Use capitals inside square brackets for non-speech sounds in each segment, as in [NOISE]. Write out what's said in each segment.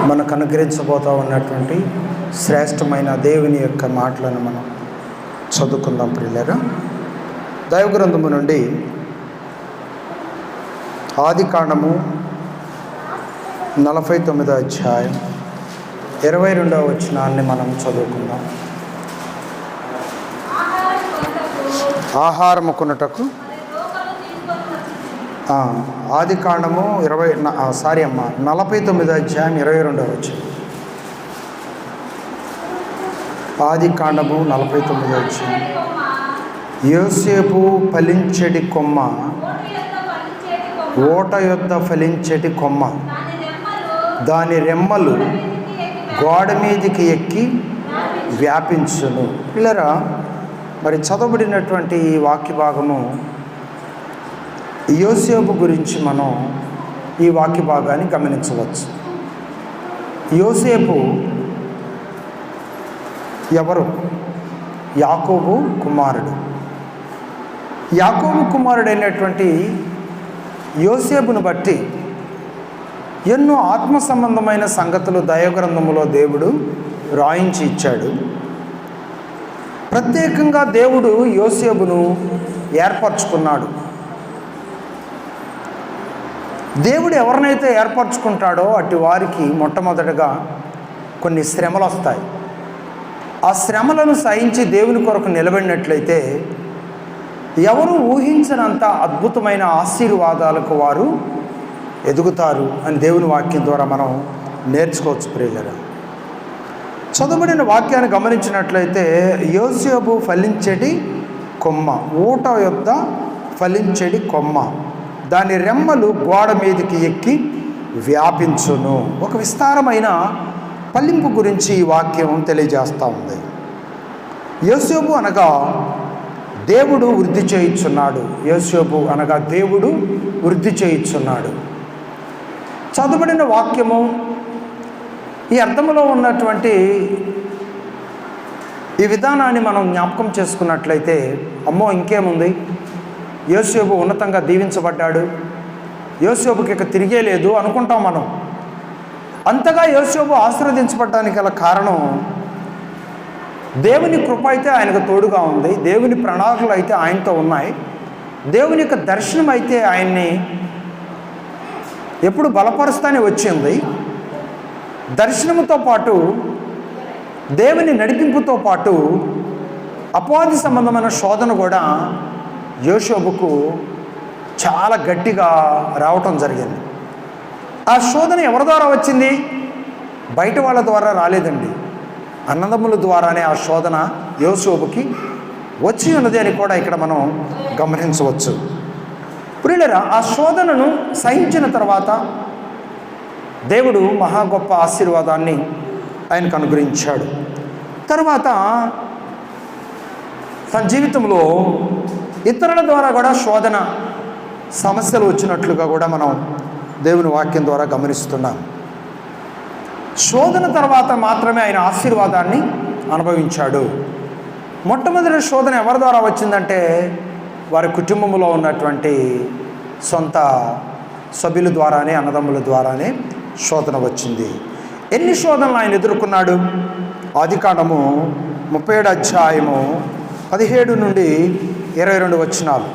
మనకు అనుగ్రహించబోతా ఉన్నటువంటి శ్రేష్టమైన దేవుని యొక్క మాటలను మనం చదువుకుందాం ప్రియులరా. దైవగ్రంథము నుండి ఆది కాండము నలభై తొమ్మిదో అధ్యాయం ఇరవై రెండవ వచనాన్ని మనం చదువుకుందాం. ఆహారము కొనుటకు ఆది కాండము ఇరవై సారీ అమ్మ నలభై తొమ్మిదో అధ్యాయం ఇరవై రెండవ వచ్చి ఆది కాండము నలభై తొమ్మిదో వచ్చి యోసేపు ఫలించెడి కొమ్మ ఓట యొద్ద ఫలించెటి కొమ్మ. దాని రెమ్మలు గోడ మీదికి ఎక్కి వ్యాపించును. పిల్లరా మరి చదవబడినటువంటి ఈ వాక్య భాగము యోసేపు గురించి మనం ఈ వాక్య భాగాన్ని గమనించవచ్చు. యోసేపు ఎవరు? యాకోబు కుమారుడు. యాకోబు కుమారుడైనటువంటి యోసేపును బట్టి ఎన్నో ఆత్మ సంబంధమైన సంగతులు దయగ్రంథములో దేవుడు రాయించి ఇచ్చాడు. ప్రత్యేకంగా దేవుడు యోసేపును ఏర్పరచుకున్నాడు. దేవుడు ఎవరినైతే ఏర్పరచుకుంటాడో అటు వారికి మొట్టమొదటగా కొన్ని శ్రమలు వస్తాయి. ఆ శ్రమలను సహించి దేవుని కొరకు నిలబడినట్లయితే ఎవరు ఊహించినంత అద్భుతమైన ఆశీర్వాదాలకు వారు ఎదుగుతారు అని దేవుని వాక్యం ద్వారా మనం నేర్చుకోవచ్చు ప్రియులరా. చదువుబడిన వాక్యాన్ని గమనించినట్లయితే యోసేపు ఫలించడి కొమ్మ ఊట యొద్ద ఫలించడి కొమ్మ. దాని రెమ్మలు గోడ మీదకి ఎక్కి వ్యాపించును. ఒక విస్తారమైన పల్లింపు గురించి ఈ వాక్యం తెలియజేస్తూ ఉంది. యోసేపు అనగా దేవుడు వృద్ధి చేయించున్నాడు. యోసేపు అనగా దేవుడు వృద్ధి చేయించున్నాడు. చదవబడిన వాక్యము ఈ అర్థంలో ఉన్నటువంటి ఈ విధానాన్ని మనం జ్ఞాపకం చేసుకున్నట్లయితే అమ్మో ఇంకేముంది? యోసేపు ఉన్నతంగా దీవించబడ్డాడు. యోసేపుకి ఇక తిరిగే లేదు అనుకుంటాం మనం. అంతగా యోసేపు ఆశీర్వదించబడటానికి గల కారణం దేవుని కృప అయితే ఆయనకు తోడుగా ఉంది. దేవుని ప్రణాళికలు అయితే ఆయనతో ఉన్నాయి. దేవుని యొక్క దర్శనం అయితే ఆయన్ని ఎప్పుడు బలపరుస్తానే వచ్చింది. దర్శనముతో పాటు దేవుని నడిపింపుతో పాటు అపాధి సంబంధమైన శోధన కూడా యోషోబుకు చాలా గట్టిగా రావటం జరిగింది. ఆ శోధన ఎవరి ద్వారా వచ్చింది? బయట వాళ్ళ ద్వారా రాలేదండి. అన్నదమ్ముల ద్వారానే ఆ శోధన యోసోబుకి వచ్చి ఉన్నది అని కూడా ఇక్కడ మనం గమనించవచ్చు. ప్రియులరా ఆ శోధనను సహించిన తర్వాత దేవుడు మహా గొప్ప ఆశీర్వాదాన్ని ఆయనకు అనుగ్రహించాడు. తర్వాత తన జీవితంలో ఇతరుల ద్వారా కూడా శోధన సమస్యలు వచ్చినట్లుగా కూడా మనం దేవుని వాక్యం ద్వారా గమనిస్తున్నాం. శోధన తర్వాత మాత్రమే ఆయన ఆశీర్వాదాన్ని అనుభవించాడు. మొట్టమొదటి శోధన ఎవరి ద్వారా వచ్చిందంటే వారి కుటుంబంలో ఉన్నటువంటి సొంత సభ్యుల ద్వారానే అన్నదమ్ముల ద్వారానే శోధన వచ్చింది. ఎన్ని శోధనలు ఆయన ఎదుర్కొన్నాడు? ఆదికాండము ముప్పై ఏడు అధ్యాయము పదిహేడు నుండి ఇరవై రెండు వచనాలు.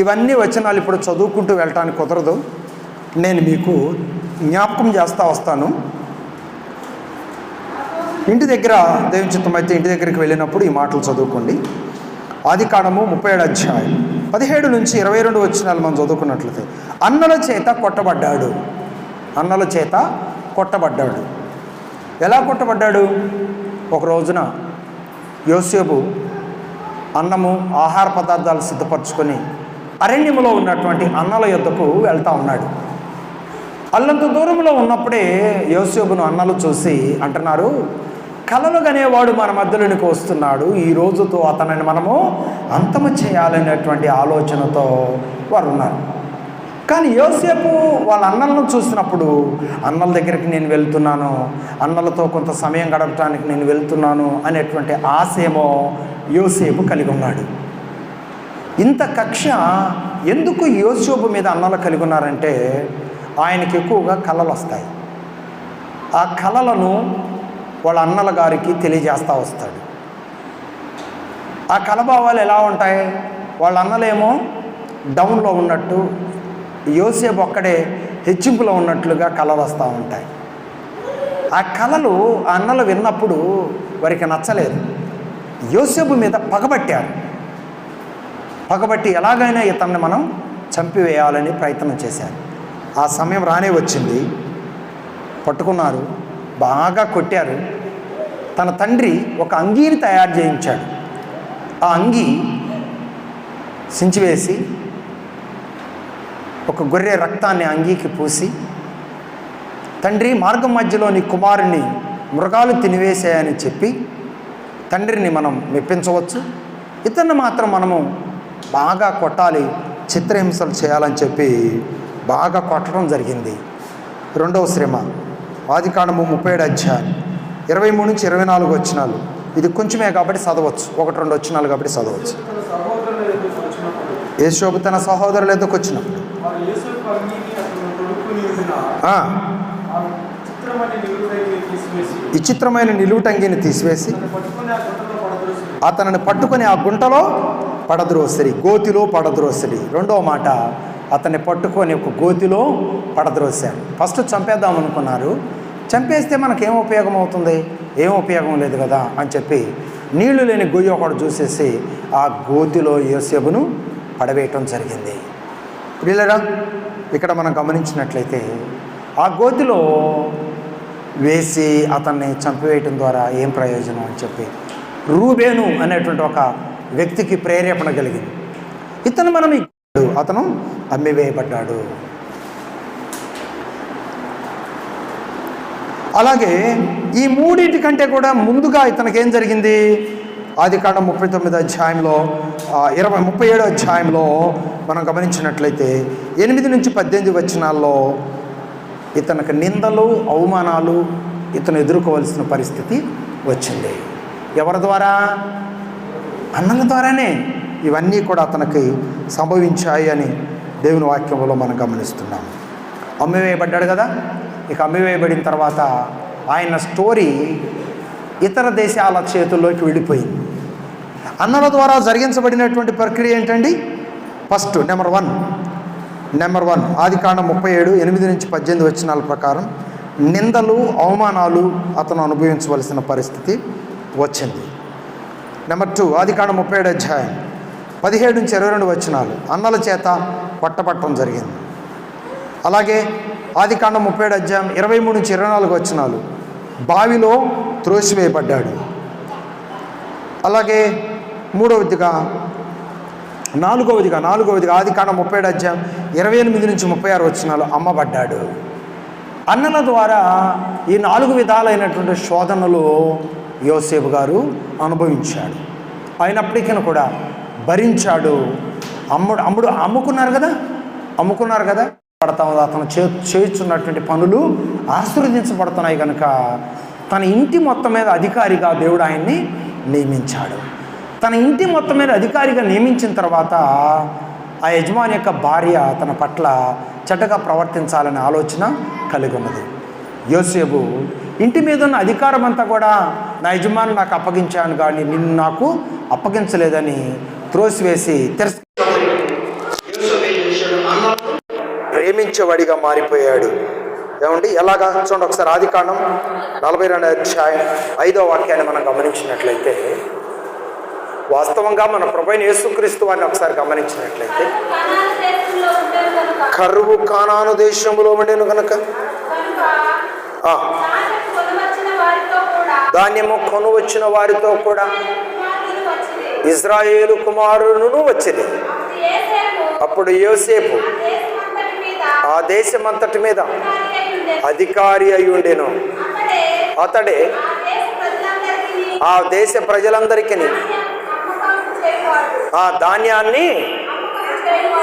ఇవన్నీ వచనాలు ఇప్పుడు చదువుకుంటూ వెళ్ళటానికి కుదరదు. నేను మీకు జ్ఞాపకం చేస్తూ వస్తాను. ఇంటి దగ్గర దేవుని చిత్తం అయితే ఇంటి దగ్గరికి వెళ్ళినప్పుడు ఈ మాటలు చదువుకోండి. ఆది కాండము ముప్పై ఏడు అధ్యాయం పదిహేడు నుంచి ఇరవై రెండు వచ్చినాలు మనం చదువుకున్నట్లయితే అన్నల చేత కొట్టబడ్డాడు. అన్నల చేత కొట్టబడ్డాడు. ఎలా కొట్టబడ్డాడు? ఒక రోజున యోసేపు అన్నము ఆహార పదార్థాలు సిద్ధపరచుకొని అరణ్యములో ఉన్నటువంటి అన్నల యొద్దకు వెళ్తా ఉన్నాడు. అల్లంత దూరంలో ఉన్నప్పుడే యోసేపును అన్నలు చూసి అంటున్నారు కలలు కనేవాడు మన మధ్యలోనికి వస్తున్నాడు. ఈ రోజుతో అతనిని మనము అంతము చేయాలనేటువంటి ఆలోచనతో వారు ఉన్నారు. కానీ యోసేపు వాళ్ళ అన్నలను చూసినప్పుడు అన్నల దగ్గరికి నేను వెళ్తున్నాను. అన్నలతో కొంత సమయం గడపడానికి నేను వెళ్తున్నాను అనేటువంటి ఆశ ఏమో యోసేపు కలిగి ఉన్నాడు. ఇంత కక్ష ఎందుకు యోసేపు మీద అన్నలు కలిగి ఉన్నారంటే ఆయనకి ఎక్కువగా కళలు వస్తాయి. ఆ కళలను వాళ్ళ అన్నల గారికి తెలియజేస్తూ వస్తాడు. ఆ కలభావాలు ఎలా ఉంటాయి? వాళ్ళ అన్నలేమో డౌన్లో ఉన్నట్టు యోసేపు ఒక్కడే హెచ్చింపులో ఉన్నట్లుగా కళలు వస్తూ ఉంటాయి. ఆ కళలు ఆ అన్నలు విన్నప్పుడు వారికి నచ్చలేదు. యోసేపు మీద పగబట్టారు. పగబట్టి ఎలాగైనా ఇతన్ని మనం చంపివేయాలని ప్రయత్నం చేశారు. ఆ సమయం రానే వచ్చింది. పట్టుకున్నారు. బాగా కొట్టారు. తన తండ్రి ఒక అంగీని తయారు చేయించాడు. ఆ అంగీ సించివేసి ఒక గొర్రె రక్తాన్ని అంగీకి పూసి తండ్రి మార్గం మధ్యలో నీ కుమారుని మృగాలు తినివేసాయని చెప్పి తండ్రిని మనం మెప్పించవచ్చు. ఇతన్ని మాత్రం మనము బాగా కొట్టాలి చిత్రహింసలు చేయాలని చెప్పి బాగా కొట్టడం జరిగింది. రెండవ శ్రమ ఆదికాండము ముప్పై ఏడు అధ్యాయం ఇరవై మూడు నుంచి ఇరవై నాలుగు వచ్చినాలు ఇది కొంచెమే కాబట్టి చదవచ్చు. ఒకటి రెండు వచ్చినాలు కాబట్టి చదవచ్చు. యేసోబు తన సహోదరులు ఎదుకు విచిత్రమైన నిలువుటంగిని తీసివేసి అతనిని పట్టుకొని ఆ గుంటలో పడద్రోసిరి గోతిలో పడద్రోసిరి రెండవ మాట అతన్ని పట్టుకొని ఒక గోతిలో పడద్రోశారు ఫస్ట్ చంపేద్దాం అనుకున్నారు. చంపేస్తే మనకేం ఉపయోగం అవుతుంది? ఏం ఉపయోగం లేదు కదా అని చెప్పి నీళ్ళు లేని గొయ్యి ఒకడు చూసేసి ఆ గోతిలో యోసేపును పడవేయటం జరిగింది. వీళ్ళరా ఇక్కడ మనం గమనించినట్లయితే ఆ గోతిలో వేసి అతన్ని చంపివేయటం ద్వారా ఏం ప్రయోజనం అని చెప్పి రూబేను అనేటువంటి ఒక వ్యక్తికి ప్రేరేపణ కలిగింది. ఇతను మనం [LAUGHS] అతను అమ్మివేయబడ్డాడు. అలాగే ఈ మూడింటి కంటే కూడా ముందుగా ఇతనికి ఏం జరిగింది? ఆది కాండం ముప్పై తొమ్మిది అధ్యాయంలో ఇరవై ముప్పై ఏడో అధ్యాయంలో మనం గమనించినట్లయితే ఎనిమిది నుంచి పద్దెనిమిది వచనాల్లో ఇతనికి నిందలు అవమానాలు ఇతను ఎదుర్కోవాల్సిన పరిస్థితి వచ్చింది. ఎవరి ద్వారా? అన్నల ద్వారానే ఇవన్నీ కూడా అతనికి సంభవించాయి అని దేవుని వాక్యంలో మనం గమనిస్తున్నాం అమ్మివేయబడ్డాడు కదా? ఇక అమ్మివేయబడిన తర్వాత ఆయన స్టోరీ ఇతర దేశాల చేతుల్లోకి వెళ్ళిపోయింది. అన్నల ద్వారా జరిగించబడినటువంటి ప్రక్రియ ఏంటండి? First number one. Number one ఆది కాండం ముప్పై ఏడు ఎనిమిది నుంచి పద్దెనిమిది వచ్చినాల ప్రకారం నిందలు అవమానాలు అతను అనుభవించవలసిన పరిస్థితి వచ్చింది. నెంబర్ టూ ఆది కాండం ముప్పై ఏడు అధ్యాయం పదిహేడు నుంచి ఇరవై రెండు వచ్చినాలు అన్నల చేత పట్టపట్టడం జరిగింది. అలాగే ఆది కాండం ముప్పై ఏడు అధ్యాయం ఇరవై మూడు నుంచి ఇరవై నాలుగు వచ్చినాలు బావిలో త్రోసివేయబడ్డాడు. అలాగే మూడవదిగా నాలుగవదిగా నాలుగవదిగా ఆది కాండ ముప్పై ఏడు అధ్యాయం ఇరవై ఎనిమిది నుంచి ముప్పై ఆరు వచ్చినాలు అమ్మబడ్డాడు. అన్నల ద్వారా ఈ నాలుగు విధాలైనటువంటి శోధనలు యోసేపు గారు అనుభవించాడు. అయినప్పటికీ కూడా భరించాడు. అమ్ముడు అమ్ముడు అమ్ముకున్నారు కదా? అమ్ముకున్నారు కదా? పడతా అతను చే చేయుచున్నటువంటి పనులు ఆశీర్వదించబడుతున్నాయి కనుక తన ఇంటి మొత్తం మీద అధికారిగా దేవుడు ఆయన్ని నియమించాడు. తన ఇంటి మొత్తం మీద అధికారిగా నియమించిన తర్వాత ఆ యజమాని యొక్క భార్య తన పట్ల చెడ్డగా ప్రవర్తించాలనే ఆలోచన కలిగి ఉన్నది. యోసేపు ఇంటి మీద ఉన్న అధికారం అంతా కూడా నా యజమాని నాకు అప్పగించాను కానీ నిన్ను నాకు అప్పగించలేదని త్రోసివేసి తిరస్ ప్రేమించేవాడిగా మారిపోయాడు. ఏమండి? ఎలాగా? చూడండి ఒకసారి ఆది కాండం నలభై రెండు అధ్యాయం ఐదో వాక్యాన్ని మనం గమనించినట్లయితే వాస్తవంగా మన ప్రభైన యేసుక్రీస్తు వారిని ఒకసారి గమనించినట్లయితే కరువు కానాను దేశంలో ఉండేను కనుక ఆ, ధాన్యము కొను వచ్చిన వారితో కూడా ఇజ్రాయేలు కుమారును వచ్చింది. అప్పుడు యోసేపు ఆ దేశమంతటి మీద మీద అధికారి అయి ఉండేను. అతడే అతడే ఆ దేశ ప్రజలందరికీ ఆ ధాన్యాన్ని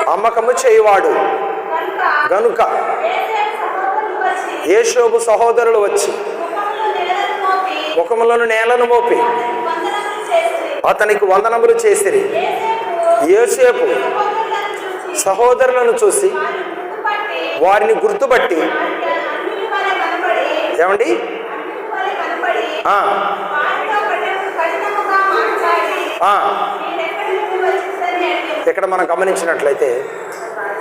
అమ్మకము చేయువాడు. గనుక యేసేపు సహోదరులు వచ్చి ముఖములను నేలను మోపి అతనికి వందనములు చేసిరి. యోసేపు సహోదరులను చూసి వారిని గుర్తుపట్టి ఏమండి? ఆ, ఇక్కడ మనం గమనించినట్లయితే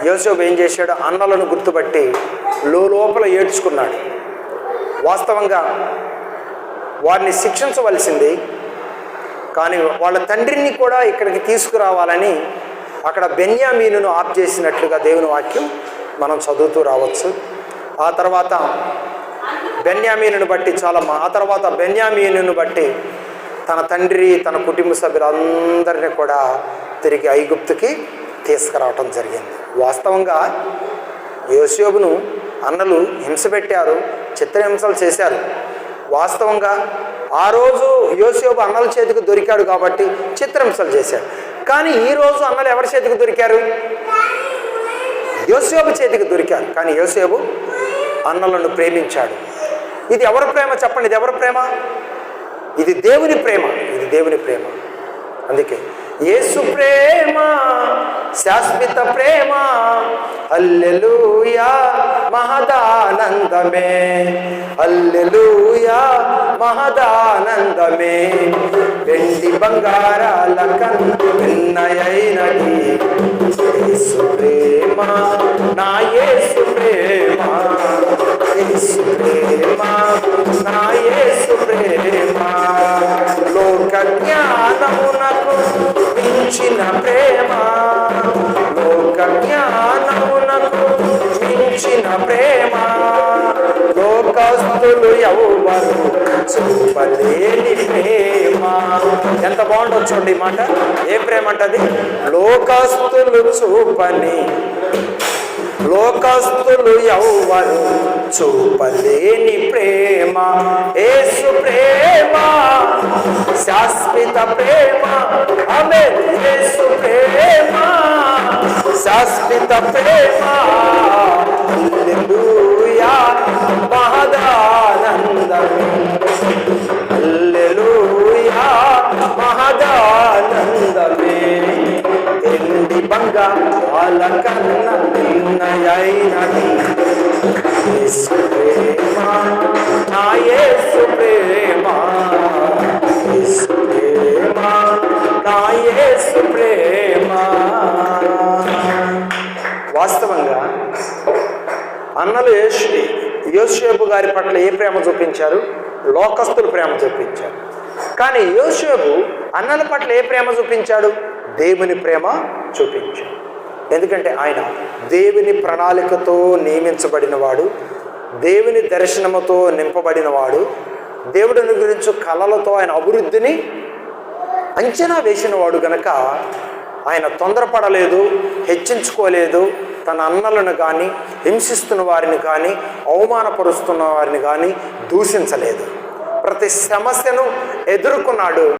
యోసేపు ఏం చేశాడు? అన్నలను గుర్తుపట్టి లోపల ఏడ్చుకున్నాడు. వాస్తవంగా వారిని శిక్షించవలసింది కానీ వాళ్ళ తండ్రిని కూడా ఇక్కడికి తీసుకురావాలని అక్కడ బెన్యామీనును ఆప్ చేసినట్లుగా దేవుని వాక్యం మనం చదువుతూ రావచ్చు. ఆ తర్వాత బెన్యామీనును బట్టి చాలా మా- ఆ తర్వాత బెన్యామీనును బట్టి తన తండ్రి తన కుటుంబ సభ్యులందరినీ కూడా తిరిగి ఐగుప్తుకి తీసుకురావటం జరిగింది. వాస్తవంగా యోసేపును అన్నలు హింస పెట్టారు చిత్రహింసలు చేశారు. వాస్తవంగా ఆ రోజు యోసేపు అన్నల చేతికి దొరికాడు కాబట్టి చిత్రహింసలు చేశాడు. కానీ ఈ రోజు అన్నలు ఎవరి చేతికి దొరికారు? యోసేపు చేతికి దొరికారు. కానీ యోసేపు అన్నలను ప్రేమించాడు. ఇది ఎవరి ప్రేమ చెప్పండి? ఇది ఎవరి ప్రేమ? ఇది దేవుని ప్రేమ. ఇది దేవుని ప్రేమ. అందుకే యేసు ప్రేమ శాశ్వత ప్రేమ అల్లెలుయా మహదానందమే అల్లెలుయా మహదానందమే. వెండి బంగారాల కందు విన్నయైనది. యేసు ప్రేమ నా యేసు ప్రేమ యేసు ప్రేమ నా యేసు ప్రేమ. లోక జ్ఞానమునకు మించిన ప్రేమ లోక జ్ఞానమునకు మించిన ప్రేమ. లోకస్తులు ఎవరు చూపలేని ప్రేమ. ఎంత బాగుంటుంది చూడండి మాట. ఏ ప్రేమ అంటది? లోకస్తులు చూపని లోకస్తులు ఎవ్వరు చూపలేని ప్రేమ ఏసు ప్రేమ శాశ్వత ప్రేమ ఆమె యేసు ప్రేమ శాశ్వత ప్రేమ. మహదా ఎండి నిన్నయైనది ప్రేమ నా యేసు ప్రేమ ప్రేమ నా యేసు ప్రేమ వాస్తవంగా అన్నలు యేసుడి యోసేపు గారి పట్ల ఏ ప్రేమ చూపించారు? లోకస్తులు ప్రేమ చూపించారు. కానీ యోసేపు అన్నల పట్ల ఏ ప్రేమ చూపించాడు? దేవుని ప్రేమ చూపించాడు ఎందుకంటే ఆయన దేవుని ప్రణాళికతో నియమించబడినవాడు దేవుని దర్శనముతో నింపబడినవాడు దేవుడిని గురించి కళలతో ఆయన అభివృద్ధిని అంచనా వేసినవాడు గనక ఆయన తొందరపడలేదు హెచ్చించుకోలేదు తన అన్నలను కానీ హింసిస్తున్న వారిని కానీ అవమానపరుస్తున్న వారిని కానీ దూషించలేదు. ప్రతి సమస్యను ఎదుర్కొన్నాడు.